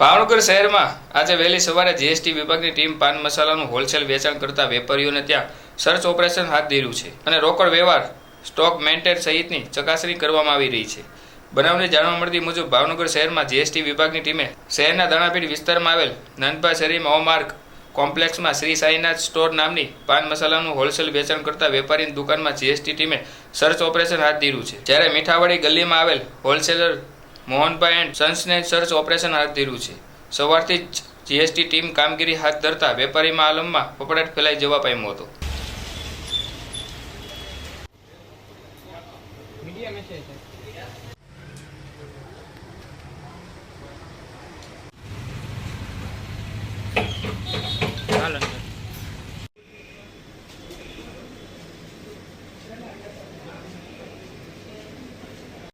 ભાવનગર શહેરમાં આજે વહેલી સવારે જીએસટી વિભાગની ટીમ પાન મસાલાનું હોલસેલ વેચાણ કરતા વેપારીઓને ત્યાં સર્ચ ઓપરેશન હાથ ધર્યું છે અને રોકડ વ્યવહાર, સ્ટોક મેન્ટેન સહિતની ચકાસણી કરવામાં આવી રહી છે. બનાવની જાણવા મળતી મુજબ ભાવનગર શહેરમાં જીએસટી વિભાગની ટીમે શહેરના દાણાપીઠ વિસ્તારમાં આવેલ નંદભા શરીમ અવમાર્ગ કોમ્પ્લેક્સમાં શ્રી સાઈનાથ સ્ટોર નામની પાન મસાલાનું હોલસેલ વેચાણ કરતા વેપારીની દુકાનમાં જીએસટી ટીમે સર્ચ ઓપરેશન હાથ ધર્યું છે. જ્યારે મીઠાવાડી ગલીમાં આવેલ હોલસેલર મોહનભાઈ એન્ડ સન્સને સર્ચ ઓપરેશન હાથ ધીરું છે. સવારથી જ જીએસટી ટીમ કામગીરી હાથ ધરતા વેપારીમાં આલમમાં પપડાટ ફેલાઈ જવા પામ્યો હતો. Media message